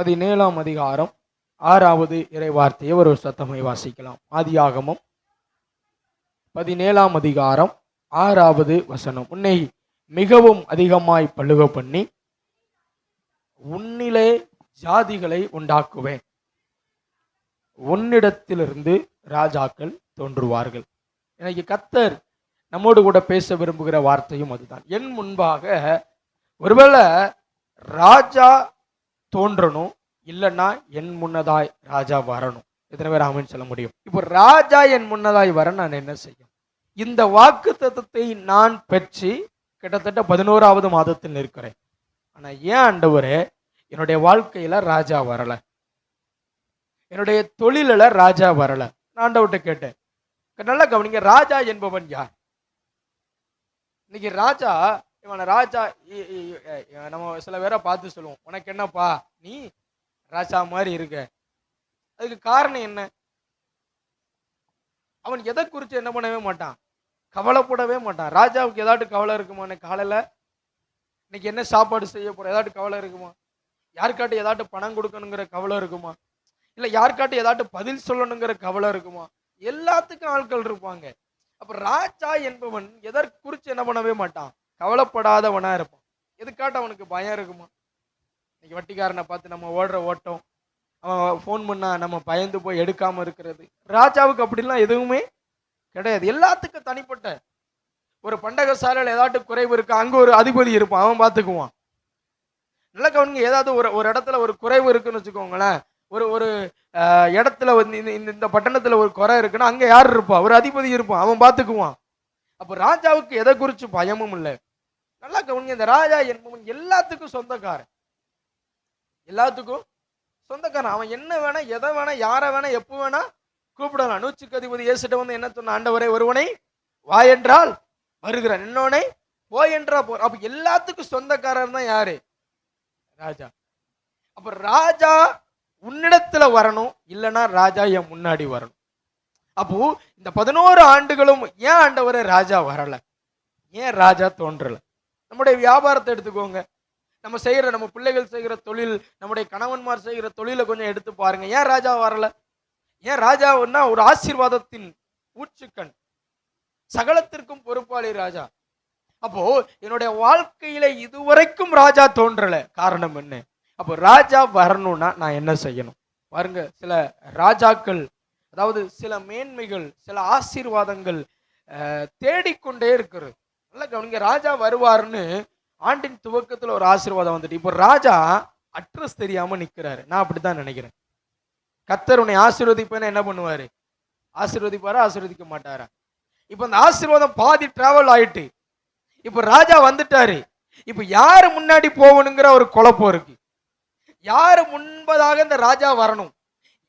பதினேழாம் அதிகாரம் ஆறாவது இறைவார்த்தையை ஒரு சத்தமை வாசிக்கலாம். ஆதியாகமம் பதினேழாம் அதிகாரம் ஆறாவது வசனம். உன்னை மிகவும் அதிகமாய் பழுக பண்ணி உன்னிலே ஜாதிகளை உண்டாக்குவேன். உன்னிடத்திலிருந்து ராஜாக்கள் தோன்றுவார்கள். எனக்கு கத்தர் நம்மோடு கூட பேச விரும்புகிற வார்த்தையும் அதுதான். என் முன்பாக ஒருவேளை ராஜா தோன்றணும். இல்லைன்னா என் முன்னதாய் ராஜா வரணும். எத்தனை பேர் ஆமென்னு சொல்ல முடியும்? இப்போ ராஜா என் முன்னதாய் வர நான் என்ன செய்யும்? இந்த வாக்கு தத்துவத்தை நான் பெற்று கிட்டத்தட்ட பதினோராவது மாதத்தில் இருக்கிறேன் ஆனால் ஏன் ஆண்டவர் என்னுடைய வாழ்க்கையில ராஜா வரல? என்னுடைய தொழிலில் ராஜா வரல? நான் ஆண்டவர்கிட்ட கேட்டேன். நல்லா கவனிங்க ராஜா என்பவன் யார்? இன்னைக்கு ராஜா இவனை ராஜா இ- இ- நம்ம சில பேரை பார்த்து சொல்லுவோம். உனக்கு என்னப்பா? நீ ராஜா மாதிரி இருக்க. அதுக்கு காரணம் என்ன? அவன் எதை குறித்து என்ன பண்ணவே மாட்டான். கவலைப்படவே மாட்டான். ராஜாவுக்கு ஏதாட்டு கவலை இருக்குமா? இன்னைக்கு காலையில்? இன்னைக்கு என்ன சாப்பாடு செய்ய போகிற ஏதாட்டு கவலை இருக்குமா? யாருக்காட்டு ஏதாட்டு பணம் கொடுக்கணுங்கிற கவலை இருக்குமா? இல்லை யாருக்காட்டு ஏதாட்டு பதில் சொல்லணுங்கிற கவலை இருக்குமா? எல்லாத்துக்கும் ஆட்கள் இருப்பாங்க. அப்போ ராஜா என்பவன் எதற்கு குறித்து என்ன பண்ணவே மாட்டான்? கவலைப்படாதவனாக இருப்பான். எதுக்காட்டு அவனுக்கு பயம் இருக்குமா? இன்னைக்கு வட்டிக்காரனை பார்த்து நம்ம ஓடுற ஓட்டம் அவன் ஃபோன் பண்ணால் நம்ம பயந்து போய் எடுக்காமல் இருக்கிறது. ராஜாவுக்கு அப்படிலாம் எதுவுமே கிடையாது. எல்லாத்துக்கும் தனிப்பட்ட ஒரு பண்டக சாலையில் ஏதாட்டு குறைவு இருக்கா? அங்கே ஒரு அதிபதி இருப்பான். அவன் பார்த்துக்குவான். நல்ல கவனிங்க ஏதாவது ஒரு ஒரு இடத்துல ஒரு குறைவு இருக்குன்னு வச்சுக்கோங்களேன். ஒரு ஒரு இடத்துல வந்து இந்த- இந்த இந்த ஒரு குறை இருக்குன்னா அங்கே யார் இருப்பா? ஒரு அதிபதி இருப்பான். அவன் பார்த்துக்குவான். அப்போ ராஜாவுக்கு எதை குறித்து பயமும் இல்லை. நல்லா கவனிங்க இந்த ராஜா என்பவன் எல்லாத்துக்கும் சொந்தக்காரன். எல்லாத்துக்கும் சொந்தக்காரன். அவன் என்ன வேணா எதை வேணா யாரை வேணா எப்போ வேணா கூப்பிடலாம். நூற்றுக்கு அதிபதி இயேசுட்ட வந்து என்ன சொன்ன ஆண்டவரே ஒருவனை வா என்றால் வருகிறான் இன்னொனை போய் என்றா போ. அப்ப எல்லாத்துக்கும் சொந்தக்காரர் தான் யாரு? ராஜா. அப்ப ராஜா உன்னிடத்துல வரணும் இல்லைன்னா ராஜா என் முன்னாடி வரணும். அப்போ இந்த பதினோரு ஆண்டுகளும் ஏன் ஆண்டவரே ராஜா வரல? ஏன் ராஜா தோன்றலை? நம்முடைய வியாபாரத்தை எடுத்துக்கோங்க. நம்ம செய்கிற நம்ம பிள்ளைகள் செய்கிற தொழில் நம்முடைய கணவன்மார் செய்கிற தொழிலை கொஞ்சம் எடுத்து பாருங்க. ஏன் ராஜா வரல? ஏன் ராஜாவுன்னா ஒரு ஆசீர்வாதத்தின் ஊச்சுக்கண் சகலத்திற்கும் பொறுப்பாளி ராஜா. அப்போ என்னுடைய வாழ்க்கையில இதுவரைக்கும் ராஜா தோன்றல. காரணம் என்ன? அப்போ ராஜா வரணும்னா நான் என்ன செய்யணும்? பாருங்க சில ராஜாக்கள் அதாவது சில மேன்மைகள் சில ஆசீர்வாதங்கள் தேடிக்கொண்டே இருக்கிறது. நல்லா கவனிங்க ராஜா வருவாருன்னு ஆண்டின் துவக்கத்தில் ஒரு ஆசீர்வாதம் வந்துட்டு இப்போ ராஜா அட்ரஸ் தெரியாமல் நிற்கிறாரு நான் அப்படி தான் நினைக்கிறேன். கத்தர் உன்னை ஆசீர்வதிப்பேன்னு என்ன பண்ணுவார்? ஆசீர்வதிப்பாரா ஆசீர்வதிக்க மாட்டாரா? இப்போ அந்த ஆசீர்வாதம் பாதி டிராவல் ஆயிட்டு இப்போ ராஜா வந்துட்டாரு. இப்போ யார் முன்னாடி போகணுங்கிற ஒரு குழப்பம் இருக்கு. யார் முன்பதாக இந்த ராஜா வரணும்?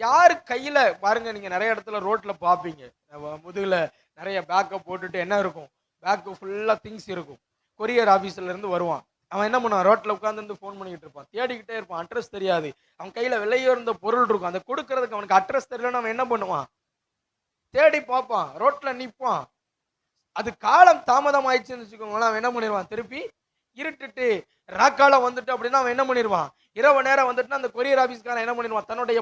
யார் கையில் பாருங்க நீங்கள் நிறைய இடத்துல ரோட்டில் பார்ப்பீங்க முதுகில் நிறைய பேக்கை போட்டுட்டு என்ன இருக்கும்? பேக்கு ஃபுல்லாக திங்ஸ் இருக்கும். கொரியர் ஆபீஸ்ல இருந்து வருவான். அவன் என்ன பண்ணுவான்? ரோட்டில் உட்காந்துருந்து ஃபோன் பண்ணிக்கிட்டு இருப்பான். தேடிக்கிட்டே இருப்பான். அட்ரஸ் தெரியாது. அவன் கையில இருந்த பொருள் இருக்கும். அதை கொடுக்கறதுக்கு அவனுக்கு அட்ரஸ் தெரியலன்னு அவன் என்ன பண்ணுவான்? தேடி பார்ப்பான். ரோட்டில் நிற்பான் அது காலம் தாமதம் ஆயிடுச்சுன்னு வச்சுக்கோங்களேன். அவன் என்ன பண்ணிடுவான் திருப்பி இருட்டுட்டு ராக்கால வந்துட்டு அப்படின்னா அவன் என்ன பண்ணிடுவான் இரவு நேரம் வந்துட்டுனா அந்த கொரியர் ஆபீஸ்காரன் என்ன பண்ணிடுவான் தன்னுடைய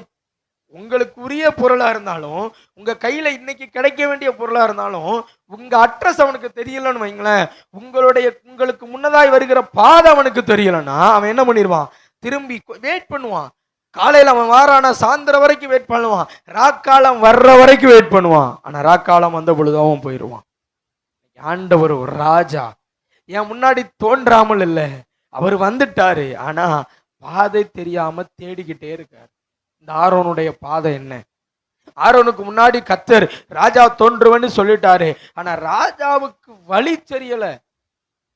உங்களுக்கு உரிய பொருளாக இருந்தாலும் உங்கள் கையில் இன்னைக்கு கிடைக்க வேண்டிய பொருளாக இருந்தாலும் உங்கள் அட்ரஸ் அவனுக்கு தெரியலன்னு வைங்களேன். உங்களுடைய உங்களுக்கு முன்னதாய் வருகிற பாதை அவனுக்கு தெரியலன்னா அவன் என்ன பண்ணிடுவான்? திரும்பி வெயிட் பண்ணுவான். காலையில் அவன் வாரானா சாயந்தரம் வரைக்கும் வெயிட் பண்ணுவான். ராக்காலம் வர்ற வரைக்கும் வெயிட் பண்ணுவான். ஆனால் ராக்காலம் வந்த பொழுது அவன் போயிடுவான். ஆண்டவர் ஒரு ராஜா. என் முன்னாடி தோன்றாமல் இல்லை. அவர் வந்துட்டாரு. ஆனால் பாதை தெரியாமல் தேடிக்கிட்டே இருக்கார். இந்த ஆரோனுடைய பாதை என்ன? ஆரோனுக்கு முன்னாடி கத்தர் ராஜா தோன்றுவன்னு சொல்லிட்டாரு. ஆனா ராஜாவுக்கு வழி தெரியல.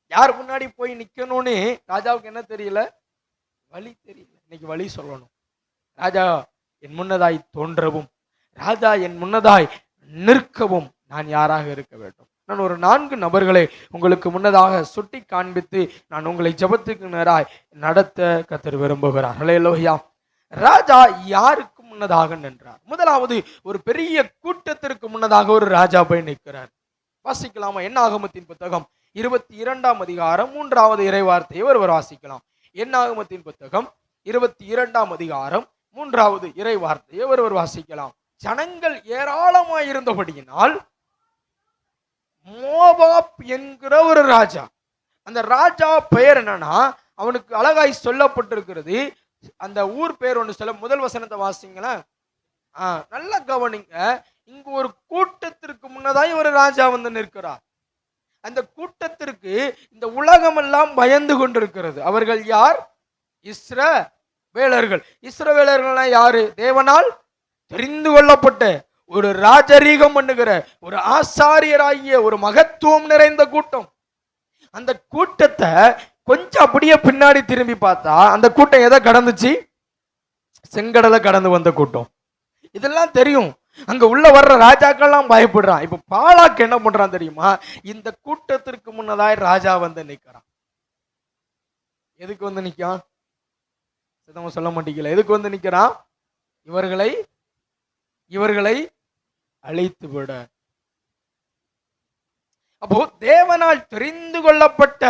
யார் முன்னாடி போய் நிக்கணும்னு ராஜாவுக்கு என்ன தெரியல? வழி தெரியல. இன்னைக்கு வழி சொல்லணும். ராஜா என் முன்னதாய் தோன்றவும். ராஜா என் முன்னதாய் நிற்கவும் நான் யாராக இருக்க வேண்டும்? நான் ஒரு நான்கு நபர்களை உங்களுக்கு முன்னதாக சுட்டி காண்பித்து நான் உங்களை ஜெபத்துக்கு நேராய் நடத்த கத்தர் விரும்புகிறார். ஹalleluya ராஜா யாருக்கு முன்னதாக நின்றார்? முதலாவது ஒரு பெரிய கூட்டத்திற்கு முன்னதாக ஒரு ராஜா போய் நிற்கிறார். வாசிக்கலாமா? என்ன ஆகமத்தின் புத்தகம் இருபத்தி இரண்டாம் அதிகாரம் மூன்றாவது இறைவார்த்தையை ஒருவர் வாசிக்கலாம். என்னாகமத்தின் புத்தகம் இருபத்தி இரண்டாம் அதிகாரம் மூன்றாவது இறை வார்த்தையை ஒருவர் வாசிக்கலாம். ஜனங்கள் ஏராளமாய் இருந்தபடியினால் மோபாப் என்கிற ஒரு ராஜா. அந்த ராஜா பெயர் என்னன்னா அவனுக்கு அழகாய் சொல்லப்பட்டிருக்கிறது அந்த ஊர் பேர் ஒன்று சொல்ல முதல் வசனத்தை வாசிங்களேன். ஆ நல்லா கவனிங்க. இங்க ஒரு கூட்டத்திற்கு முன்னதாய் ஒரு ராஜா வந்து நிற்கிறார். அந்த கூட்டத்திற்கு இந்த உலகமெல்லாம் பயந்து கொண்டிருக்கிறது. அவர்கள் யார்? இஸ்ர வேலர்கள் இஸ்ரவேலர்கள்னா யாரு? தேவனால் தெரிந்து கொள்ளப்பட்ட ஒரு ராஜரீகம் பண்ணுகிற ஒரு ஆசாரியராகிய ஒரு மகத்துவம் நிறைந்த கூட்டம். அந்த கூட்டத்தை கொஞ்சம் அப்படியே பின்னாடி திரும்பி பார்த்தா அந்த கூட்டம் எதை கடந்துச்சு? செங்கடலை கடந்து வந்த கூட்டம். இதெல்லாம் தெரியும். அங்க உள்ள வர்ற ராஜாக்கள்லாம் பயப்படுறான். இப்ப பாலாக்கு என்ன பண்றான் தெரியுமா? இந்த கூட்டத்திற்கு முன்னதாய் ராஜா வந்து நிக்கிறான். எதுக்கு வந்து நிக்கான் சொல்ல மாட்டேங்கல எதுக்கு வந்து நிக்கிறான்? இவர்களை இவர்களை அழைத்து விட. அப்போ தேவனால் தெரிந்து கொள்ளப்பட்ட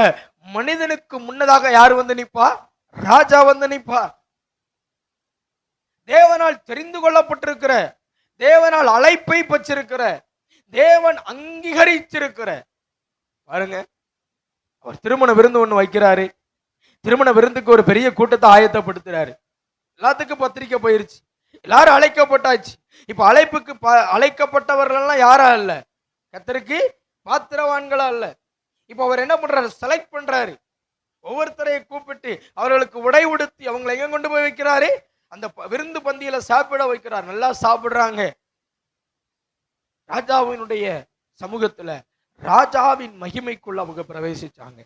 மனிதனுக்கு முன்னதாக யார் வந்து நிற்பா? ராஜா வந்து நிற்பா. தேவனால் தெரிந்து கொள்ளப்பட்டிருக்கிற தேவனால் அழைப்பை பெற்றிருக்கிற தேவன் அங்கீகரிச்சிருக்கிற பாருங்க அவர் திருமண விருந்து ஒன்று வைக்கிறாரு. திருமண விருந்துக்கு ஒரு பெரிய கூட்டத்தை ஆயத்தப்படுத்துறாரு. எல்லாத்துக்கும் பத்திரிக்கை போயிருச்சு. எல்லாரும் அழைக்கப்பட்டாச்சு. இப்ப அழைப்புக்கு ப- அழைக்கப்பட்டவர்கள் எல்லாம் யாரா இல்ல? கத்தருக்கு பாத்திரவான்களா இல்லை? இப்ப அவர் என்ன பண்றாரு? செலக்ட் பண்றாரு. ஒவ்வொருத்தரையும் கூப்பிட்டு அவர்களுக்கு உடை உடுத்தி அவங்களை எங்க கொண்டு போய் வைக்கிறாரு? அந்த ப- விருந்து பந்தியில சாப்பிட வைக்கிறார். நல்லா சாப்பிடுறாங்க. ராஜாவினுடைய சமூகத்துல ராஜாவின் மகிமைக்குள்ள அவங்க பிரவேசிச்சாங்க.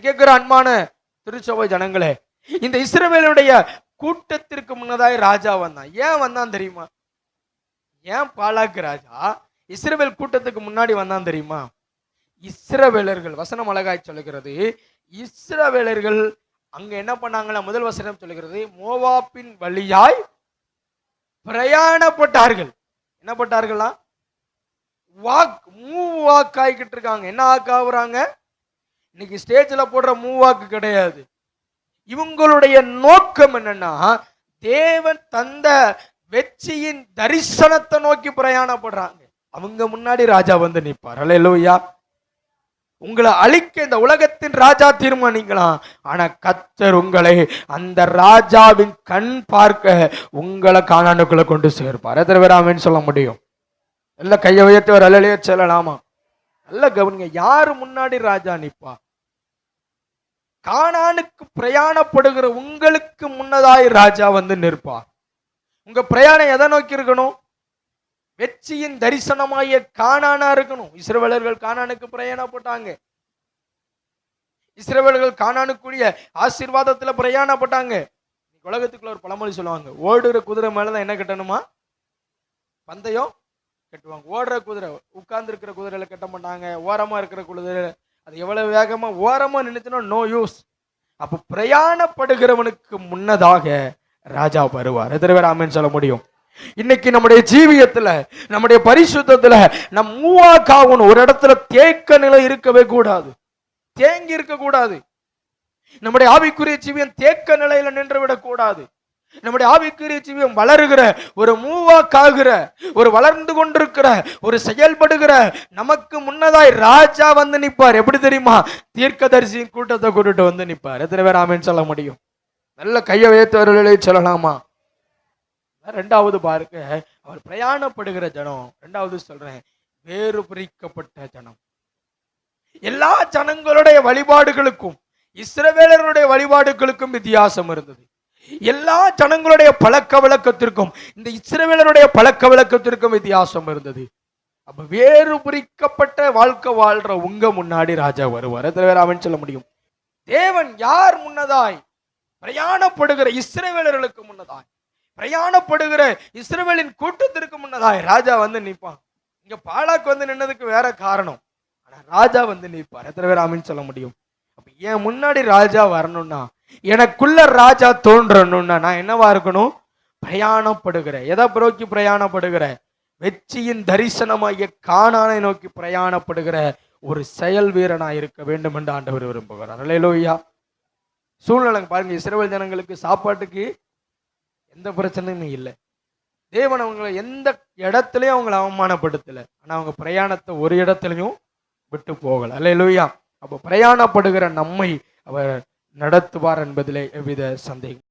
கேட்கிற அன்பான திருச்சபை ஜனங்களே? இந்த இஸ்ரவேலுடைய கூட்டத்திற்கு முன்னதாய் ராஜா வந்தான். ஏன் வந்தான் தெரியுமா? ஏன் பாலாக்கு ராஜா இஸ்ரவேல் கூட்டத்துக்கு முன்னாடி வந்தான் தெரியுமா? இஸ்ரவேலர்கள் வசனம் அழகாய் சொல்லுகிறது. இஸ்ரவேலர்கள் அங்க என்ன பண்ணாங்களா முதல் வசனம் சொல்லுகிறது மோவாப்பின் வழியாய் பிரயாணப்பட்டார்கள். என்ன பட்டார்களா வாக் மூவ் வாக் ஆகிக்கிட்டு இருக்காங்க. என்ன வாக்கு ஆகுறாங்க? இன்னைக்கு ஸ்டேஜில் போடுற மூவாக்கு கிடையாது. இவங்களுடைய நோக்கம் என்னன்னா தேவன் தந்த வெற்றியின் தரிசனத்தை நோக்கி பிரயாணப்படுறாங்க. அவங்க முன்னாடி ராஜா வந்து நிப்பார். அல்லையா உங்களை அழிக்க இந்த உலகத்தின் ராஜா தீர்மானிக்கலாம் ஆனா கத்தர் உங்களை அந்த ராஜாவின் கண் பார்க்க உங்களை காணானுக்குள்ள கொண்டு சேர்ப்பார். எத்தனை சொல்ல முடியும்? நல்ல கையை உயர்த்தி ஒரு அலையிலே செல்லலாமா? நல்ல கவனிங்க யாரு முன்னாடி ராஜா நிப்பா? காணானுக்கு பிரயாணப்படுகிற உங்களுக்கு முன்னதாய் ராஜா வந்து நிற்பார் உங்க பிரயாணம் எதை நோக்கி இருக்கணும்? வெற்றியின் தரிசனமாகிய காணானா இருக்கணும். இஸ்ரவேலர்கள் கானானுக்கு பிரயாணப்பட்டாங்க இஸ்ரவேலர்கள் காணானுக்குரிய ஆசீர்வாதத்துல பிரயாணப்பட்டாங்க இன்னைக்கு உலகத்துக்குள்ள ஒரு பழமொழி சொல்லுவாங்க. ஓடுற குதிரை மேலதான் என்ன கட்டணுமா? பந்தயம் கட்டுவாங்க. ஓடுற குதிரை உட்கார்ந்து இருக்கிற குதிரையில கட்ட மாட்டாங்க. ஓரமா இருக்கிற குதிரை அது எவ்வளவு வேகமா ஓரமா நின்னுச்சுன்னா நோ யூஸ் அப்போ பிரயாணப்படுகிறவனுக்கு முன்னதாக ராஜா வருவார். எத்தனை பேர் சொல்ல முடியும்? இன்னைக்கு நம்முடைய ஜீவியத்துல நம்முடைய பரிசுத்தத்துல நம் மூவாக்காகணும் ஒரு இடத்துல தேக்க நிலை இருக்கவே கூடாது. தேங்கி இருக்க கூடாது. நம்முடைய ஆவிக்குரிய ஜீவியம் தேக்க நிலையில நின்று விடக்கூடாது நம்முடைய ஆவிக்குரிய ஜீவியம் வளருகிற ஒரு மூவாக்காகிற ஒரு வளர்ந்து கொண்டிருக்கிற ஒரு செயல்படுகிற நமக்கு முன்னதாய் ராஜா வந்து நிற்பார். எப்படி தெரியுமா? தீர்க்கதரிசியின் கூட்டத்தை கூட்டிட்டு வந்து நிற்பார். எத்தனை பேர் ஆமின்னு சொல்ல முடியும்? நல்ல கையை வைத்தவர்களே சொல்லலாமா? ரெண்டாவது பாருங்க அவர் பிரயாணப்படுகிற ஜனம். ரெண்டாவது சொல்றேன் வேறு பிரிக்கப்பட்ட ஜனம். எல்லா ஜனங்களுடைய வழிபாடுகளுக்கும் இஸ்ரவேலருடைய வழிபாடுகளுக்கும் வித்தியாசம் இருந்தது. எல்லா ஜனங்களுடைய பழக்க வழக்கத்திற்கும் இந்த இஸ்ரவேலருடைய பழக்க வழக்கத்திற்கும் வித்தியாசம் இருந்தது. அப்ப வேறு பிரிக்கப்பட்ட வாழ்க்கை வாழ்ற உங்க முன்னாடி ராஜா வருவார். எத்தனை பேர் அவன் சொல்ல முடியும்? தேவன் யார் முன்னதாய் பிரயாணப்படுகிற இஸ்ரவேலர்களுக்கு முன்னதாய்? பிரயாணப்படுகிற இஸ்ரேவேலின் கூட்டத்திற்கு முன்னதாக ராஜா வந்து நிற்பான். இங்க பாலாக்கு வந்து நின்னதுக்கு வேற காரணம். ஆனா ராஜா வந்து நிற்பார். எத்தனை பேர் ஆமின்னு சொல்ல முடியும்? அப்ப என் முன்னாடி ராஜா வரணும்னா எனக்குள்ள ராஜா தோன்றணும்னா நான் என்னவா இருக்கணும்? பிரயாணப்படுகிற. எதை நோக்கி பிரயாணப்படுகிற? வெற்றியின் தரிசனமாகிய காணானை நோக்கி பிரயாணப்படுகிற ஒரு செயல் வீரனா இருக்க வேண்டும் என்று ஆண்டவர் விரும்புகிறார். அல்லையிலோய்யா சூழ்நிலை பாருங்க. இஸ்ரேல் ஜனங்களுக்கு சாப்பாட்டுக்கு எந்த பிரச்சனையுமே இல்லை. தேவன் அவங்களை எந்த இடத்துலையும் அவங்களை அவமானப்படுத்தலை. ஆனால் அவங்க பிரயாணத்தை ஒரு இடத்துலையும் விட்டு போகலை. அல்ல அப்போ பிரயாணப்படுகிற நம்மை அவர் நடத்துவார் என்பதிலே எவ்வித சந்தேகம்